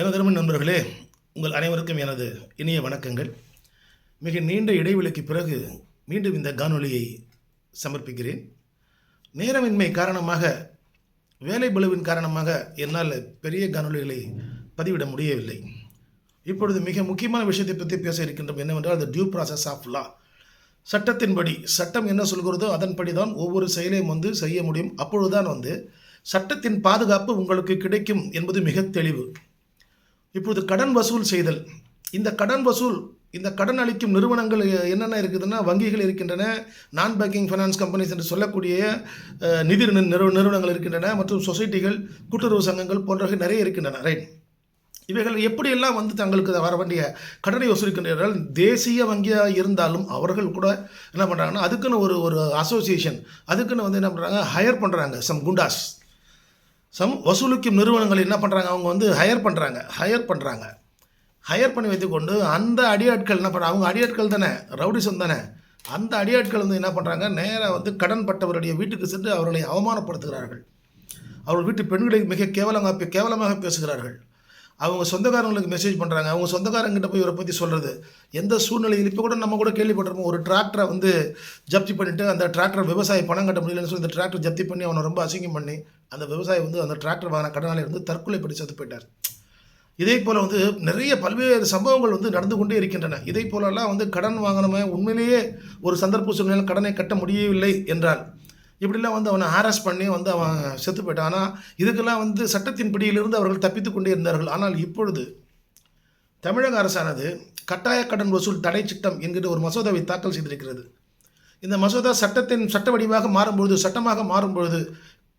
எனது அருமை நண்பர்களே உங்கள் அனைவருக்கும் எனது இனிய வணக்கங்கள். மிக நீண்ட இடைவெளிக்கு பிறகு மீண்டும் இந்த காணொலியை சமர்ப்பிக்கிறேன். நேரமின்மை காரணமாக வேலை பளுவின் காரணமாக என்னால் பெரிய காணொலிகளை பதிவிட முடியவில்லை. இப்பொழுது மிக முக்கியமான விஷயத்தை பற்றி பேச இருக்கின்றோம். என்னவென்றால் அது டியூ ப்ராசஸ் ஆஃப் லா சட்டத்தின்படி சட்டம் என்ன சொல்கிறதோ அதன்படி தான் ஒவ்வொரு செயலையும் வந்து செய்ய முடியும். அப்பொழுதுதான் வந்து சட்டத்தின் பாதுகாப்பு உங்களுக்கு கிடைக்கும் என்பது மிக தெளிவு. இப்பொழுது கடன் வசூல் செய்தல். இந்த கடன் வசூல் இந்த கடன் அளிக்கும் நிறுவனங்கள் என்னென்ன இருக்குதுன்னா வங்கிகள் இருக்கின்றன நான் பேங்கிங் ஃபைனான்ஸ் கம்பெனிஸ் என்று சொல்லக்கூடிய நிதி நிறுவனங்கள் இருக்கின்றன மற்றும் சொசைட்டிகள் கூட்டுறவு சங்கங்கள் போன்றவை நிறைய இருக்கின்றன ரைட் இவைகள் எப்படியெல்லாம் வந்து தங்களுக்கு வர வேண்டிய கடனை வசூலிக்கின்றார்கள்? தேசிய வங்கியாக இருந்தாலும் அவர்கள் கூட என்ன பண்ணுறாங்கன்னா அதுக்குன்னு ஒரு ஒரு அசோசியேஷன் அதுக்குன்னு வந்து என்ன பண்ணுறாங்க ஹையர் பண்ணுறாங்க சம் குண்டாஸ் சம் வசூலிக்கும் நிறுவனங்கள் என்ன பண்ணுறாங்க அவங்க வந்து ஹையர் பண்ணுறாங்க ஹையர் பண்ணுறாங்க ஹையர் பண்ணி வைத்துக்கொண்டு அந்த அடியாட்கள் என்ன பண்ணுறாங்க அவங்க அடியாட்கள் தானே ரவுடிசம் தானே. அந்த அடியாட்கள் வந்து என்ன பண்ணுறாங்க நேராக வந்து கடன் பட்டவருடைய வீட்டுக்கு சென்று அவர்களை அவமானப்படுத்துகிறார்கள். அவர்கள் வீட்டு பெண்களை மிக கேவலமாக கேவலமாக பேசுகிறார்கள். அவங்க சொந்தக்காரங்களுக்கு மெசேஜ் பண்ணுறாங்க அவங்க சொந்தக்காரங்கிட்ட போய் இவரை பற்றி சொல்கிறது எந்த சூழ்நிலையில் இப்போ கூட நம்ம கூட கேள்விப்பட்டிருப்போம். ஒரு டிராக்டரை வந்து ஜப்தி பண்ணிவிட்டு அந்த டிராக்டர் விவசாயி பணம் கட்ட முடியலன்னு சொல்லி அந்த டிராக்டர் ஜப்தி பண்ணி அவனை ரொம்ப அசிங்கம் பண்ணி அந்த விவசாயி வந்து அந்த டிராக்டர் வாங்கின கடனாளி வந்து தற்கொலை படி செத்து போயிட்டார். இதே போல் வந்து நிறைய பல்வேறு சம்பவங்கள் வந்து நடந்து கொண்டே இருக்கின்றன. இதே போலெல்லாம் வந்து கடன் வாங்கினவன் உண்மையிலேயே ஒரு சந்தர்ப்ப சூழ்நிலையில் கடனை கட்ட முடியவில்லை என்றால் இப்படிலாம் வந்து அவனை ஹாரஸ் பண்ணி வந்து அவன் செத்து போயிட்டான். ஆனால் இதுக்கெல்லாம் வந்து சட்டத்தின் பிடியிலிருந்து அவர்கள் தப்பித்து கொண்டே இருந்தார்கள். ஆனால் இப்பொழுது தமிழக அரசானது கட்டாய கடன் வசூல் தடை சட்டம் என்கிற ஒரு மசோதாவை தாக்கல் செய்திருக்கிறது. இந்த மசோதா சட்டத்தின் சட்ட வடிவாக மாறும்பொழுது சட்டமாக மாறும்பொழுது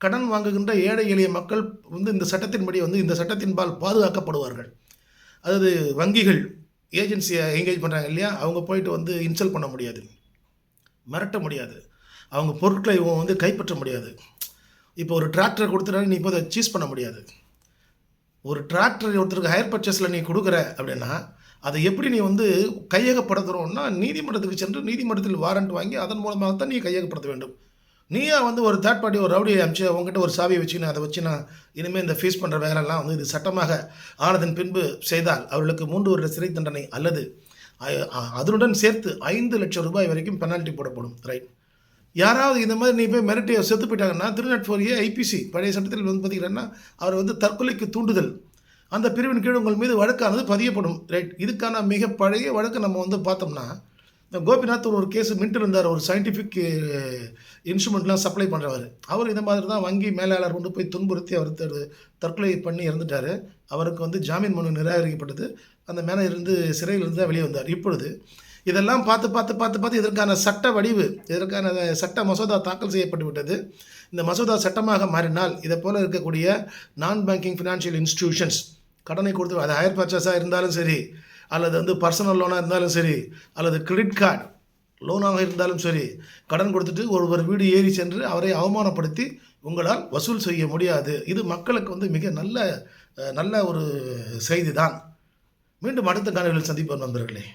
கடன் வாங்குகின்ற ஏழை எளிய மக்கள் வந்து இந்த சட்டத்தின்படி வந்து இந்த சட்டத்தின்பால் பாதுகாக்கப்படுவார்கள். அதாவது வங்கிகள் ஏஜென்சியை எங்கேஜ் பண்ணுறாங்க இல்லையா? அவங்க போயிட்டு வந்து இன்சல்ட் பண்ண முடியாது. மிரட்ட முடியாது. அவங்க பொருட்களை இவன் வந்து கைப்பற்ற முடியாது. இப்போ ஒரு டிராக்டர் கொடுத்துட்டாலும் நீ இப்போ அதை சீஸ் பண்ண முடியாது. ஒரு டிராக்டர் ஒருத்தருக்கு ஹையர் பர்ச்சேஸில் நீ கொடுக்குற அப்படின்னா அதை எப்படி நீ வந்து கையகப்படுத்துகிறோம்னா நீதிமன்றத்துக்கு சென்று நீதிமன்றத்தில் வாரண்ட் வாங்கி அதன் மூலமாக தான் நீ கையகப்படுத்த வேண்டும். நீயா வந்து ஒரு தேர்ட் பார்ட்டி ஒரு ரவுடியை அனுப்பிச்சு உங்ககிட்ட ஒரு சாவியை வச்சு நான் அதை வச்சு நான் இனிமேல் இந்த ஃபீஸ் பண்ணுற வேலைலாம் வந்து இது சட்டமாக ஆனதன் பின்பு செய்தால் அவர்களுக்கு மூன்று வருட சிறை தண்டனை அல்லது அதனுடன் சேர்த்து ஐந்து லட்சம் ரூபாய் வரைக்கும் பெனால்ட்டி போடப்படும். ரைட் யாராவது இந்த மாதிரி நீ போய் மிரட்டி செத்து போயிட்டாங்கன்னா திருநெட்ஃபோரியே ஐபிசி பழைய சட்டத்தில் வந்து பார்த்தீங்கன்னா அவர் வந்து தற்கொலைக்கு தூண்டுதல். அந்த பிரிவின் கீழ் உங்கள் மீது வழக்கானது பதியப்படும். ரைட் இதுக்கான மிக பழைய வழக்கு நம்ம வந்து பார்த்தோம்னா இந்த கோபிநாத் ஒரு கேஸ் மின்ட்டு இருந்தார். ஒரு சயின்டிஃபிக் இன்ஸ்ட்ருமெண்ட்லாம் சப்ளை பண்ணுறவர் அவர் இந்த மாதிரி தான் வங்கி மேலாளர் கொண்டு போய் துன்புறுத்தி அவர் தற்கொலை பண்ணி இறந்துட்டார். அவருக்கு வந்து ஜாமீன் மனு நிராகரிக்கப்பட்டது. அந்த மேனேஜர் இருந்து சிறையிலிருந்து தான் வெளியே வந்தார். இப்பொழுது இதெல்லாம் பார்த்து பார்த்து பார்த்து பார்த்து இதற்கான சட்ட வடிவு இதற்கான சட்ட மசோதா தாக்கல் செய்யப்பட்டு விட்டது. இந்த மசோதா சட்டமாக மாறினால் இதை போல இருக்கக்கூடிய நான் பேங்கிங் ஃபினான்ஷியல் இன்ஸ்டிடியூஷன்ஸ் கடனை கொடுத்து அது ஹையர் பர்ச்சேஸாக இருந்தாலும் சரி அல்லது வந்து பர்சனல் லோனாக இருந்தாலும் சரி அல்லது கிரெடிட் கார்டு லோனாக இருந்தாலும் சரி கடன் கொடுத்துட்டு ஒருவர் வீடு ஏறி சென்று அவரை அவமானப்படுத்தி உங்களால் வசூல் செய்ய முடியாது. இது மக்களுக்கு வந்து மிக நல்ல நல்ல ஒரு செய்தி தான் மீண்டும் அடுத்த காணொலியில் சந்திப்போம் நண்பர்களே.